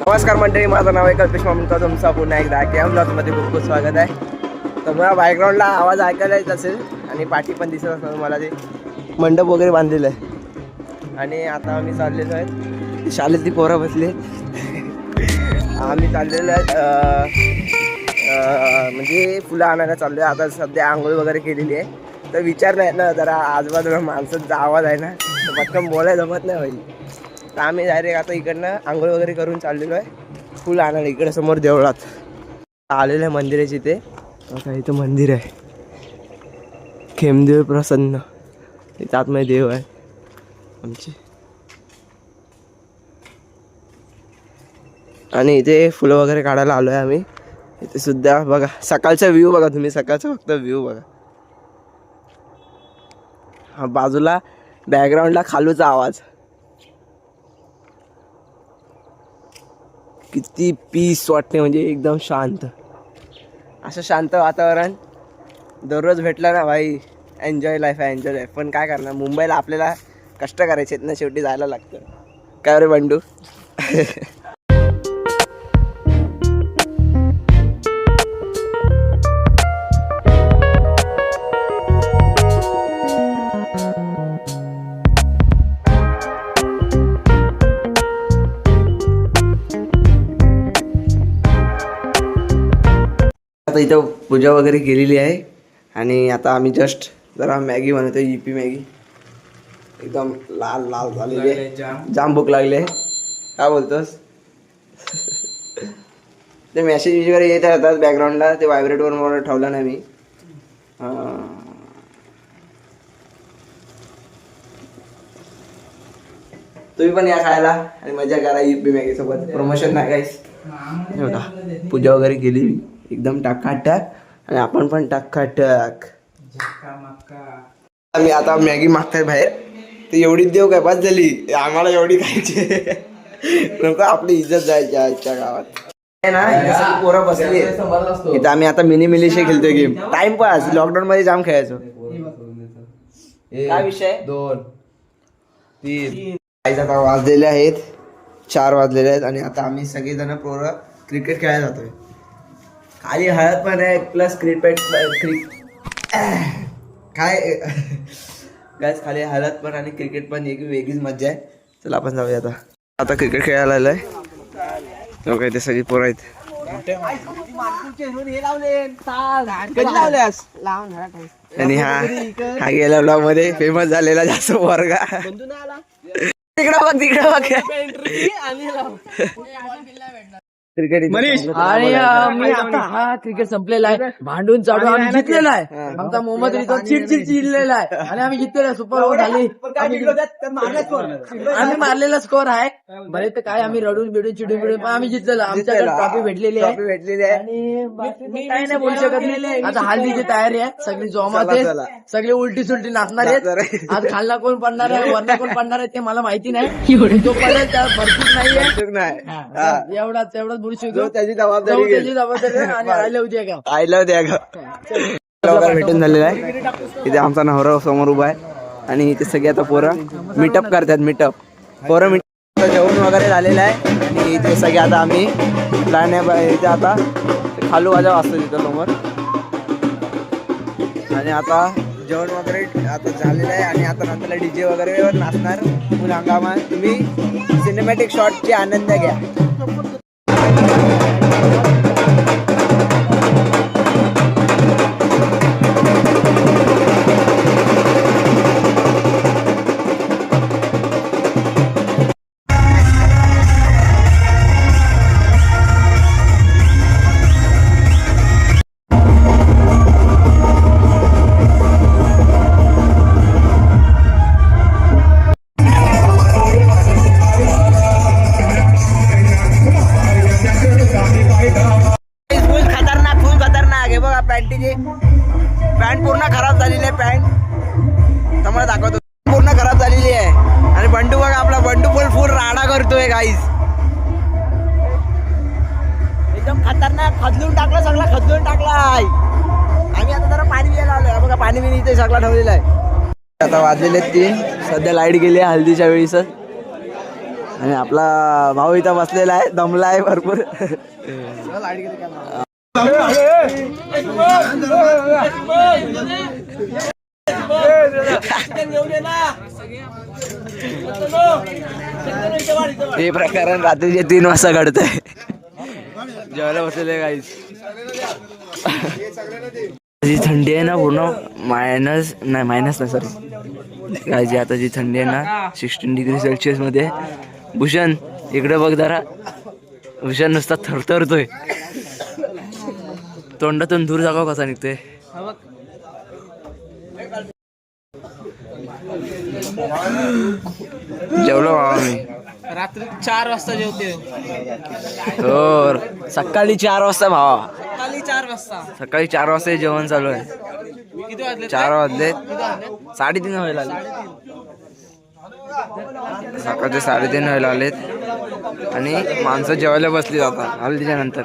नमस्कार मंडळी माझं नाव आहे कल्पेश मामुलकर. तुमचा पुन्हा एकदा कॅम ब्लॉगमध्ये खूप खूप स्वागत आहे. तर मला बॅकग्राऊंडला आवाज ऐकायला येत असेल आणि पाठी पण दिसत असेल मला ते. मंडप वगैरे बांधलेलं आहे. आणि आता आम्ही चाललेलो आहे शाळेत ती पोरं बसली आम्ही चाललेलो आहे म्हणजे फुलं आणायला चाललो आहे आता सध्या आंघोळ वगैरे केलेली आहे. तर विचार नाही ना जरा आजूबाजूला माणसाचा आवाज आहे ना तर पटकन बोलायला जमत नाही होईल. तर आम्ही डायरेक्ट आता इकडनं आंघोळ वगैरे करून चाललेलो आहे. फुल आणायला इकडं समोर देवळात. आलेलं आहे मंदिराची ते आता इथं मंदिर आहे. खेमदेव प्रसन्न. इथं आतमध्ये देव आहे. आमचे. आणि इथे फुलं वगैरे काढायला आलो आहे आम्ही. इथे सुद्धा बघा. सकाळचा व्ह्यू बघा तुम्ही. सकाळचा फक्त व्ह्यू बघा. हा बाजूला बॅकग्राऊंडला खालूचा आवाज. किती पीस वाटते म्हणजे एकदम शांत. असं शांत वातावरण दररोज भेटलं ना भाई एन्जॉय लाईफ आहे एन्जॉय लाईफ पण काय करणार मुंबईला आपल्याला कष्ट करायचे आहेत ना शेवटी जायला लागतं. काय रे बंडू? आता इथं पूजा वगैरे केलेली आहे. आणि आता आम्ही जस्ट जरा मॅगी बनवतो इपी मॅगी. एकदम लाल लाल झालेली आहे. जाम. भूक लागली आहे. काय बोलतोस? ते मेसेज वगैरे येत राहतात बॅकग्राऊंडला ते व्हायब्रेटवर मला ठेवलं नाही मी. तुम्ही पण या खायला आणि मजा करा इपी मॅगी सोबत प्रमोशन नाही काहीच हे पूजा वगैरे केली एकदम टाकाटाक. आणि आपण पण टाकाटाक. आम्ही आता मॅगी मागताय बाहेर. ते एवढीच देऊ काय बस झाली आम्हाला एवढी खायची. नको आपली इज्जत जायची आजच्या गावात. ना पोरं बसली इथं आम्ही आता मिनी मिलिशे खेळतोय गेम टाइमपास लॉकडाऊन मध्ये जाम खेळायचो. काय विषय? दोन तीन. आज आता वाजलेले आहेत. चार वाजलेले आहेत आणि आता आम्ही सगळेजण पोरं क्रिकेट खेळायला जातोय. खाली हळद पण आहे प्लस क्रिकेट काय? गॅस खाली हळद पण आणि क्रिकेट पण एक वेगळीच मजा आहे. चला आपण जाऊया आता. आता क्रिकेट खेळायला आलोय. लोक इथे सगळी पोरं आहेत. आणि हा हा ब्लॉगमध्ये. फेमस झालेला जास्त वर्गा तिकडं बघ तिकडं बघ. क्रिकेट आणि अं, मी आता हा क्रिकेट संपलेला आहे. भांडून चालू आम्ही जिंकलेला आहे. आमचा मोहम्मद रिझवान चिड चिड चिडलेला आहे. आणि आम्ही जिंकलेला आहे. सुपर ओव्हर झाली. आम्ही- आम्ही मारलेला स्कोर आहे. बरे तर काय आम्ही रडून बिडून चिडून बिडून पण आम्ही जिंकलेलो. आमच्याकडे ट्रॉफी भेटलेली आहे. ट्रॉफी भेटलेली आहे. आणि बाकी काही नाही बोलू शकत नाही. आता हल्दीची तयारी आहे सगळी जोमात चला, आहे. सगळे उलटी सुलटी नाचणार नाचणार आहेत आहे. आज खालना कोण पडणार आहे वरना कोण पडणार आहे ते मला माहिती नाही. पडेल त्या भरपूर नाहीये नाही. हा, एवढाच एवढाच त्याची जबाबदारी त्याची घेईल. जबाबदारी आहे आणि राहिलं उद्या का आयला द्या ग. भेटून झालेला आहे. इथे आमचा नवरा समोर उभा आहे. आणि इथे सगळे आता पोरं मीटअप करतात मीटअप पोरं मीटअप जेवण वगैरे झालेलं आहे. आणि इथे सगळे आता आम्ही प्लॅन आहे इथे आता खालू वाजा वाजतो तिथं समोर. आणि आता जेवण वगैरे आता झालेलं आहे. आणि आता नंतर डीजे वगैरे नाचणार फुल हंगामा तुम्ही सिनेमॅटिक शॉटचे आनंद घ्या. टाकलाय आम्ही आता जरा पाणी प्यायला आलोय. बघा पाणी बिनी इथे सगळा ठेवलेला आहे. आता वाजलेले तीन. सध्या लाइट गेली आहे हल्दीच्या वेळीच आणि आपला भाऊ इथं बसलेला आहे. दमला आहे भरपूर. हे प्रकरण रात्रीचे तीन वाजता घडतंय. जेवायला बसलेले काहीच जी थंडी आहे ना पूर्ण मायनस नाही मायनस नाही सॉरी काय जी आता जी थंडी आहे ना सिक्स्टीन डिग्री सेल्सिअसमध्ये. आहे. भूषण इकडे बघ जरा. भूषण नुसता थरथरतोय. तोंडातून दूर जागा कसा निघतोय? जेवलो बाबा मी. रात्री चार वाजता जेवते हो सकाळी चार वाजता भावा. सकाळी चार वाजता. सकाळी चार वाजता जेवण चालू आहे. चार वाजले. साडेतीन व्हायला आले सकाळचे साडेतीन व्हायला आलेत आणि माणसं जेवायला बसली जातात हल्दीच्या नंतर.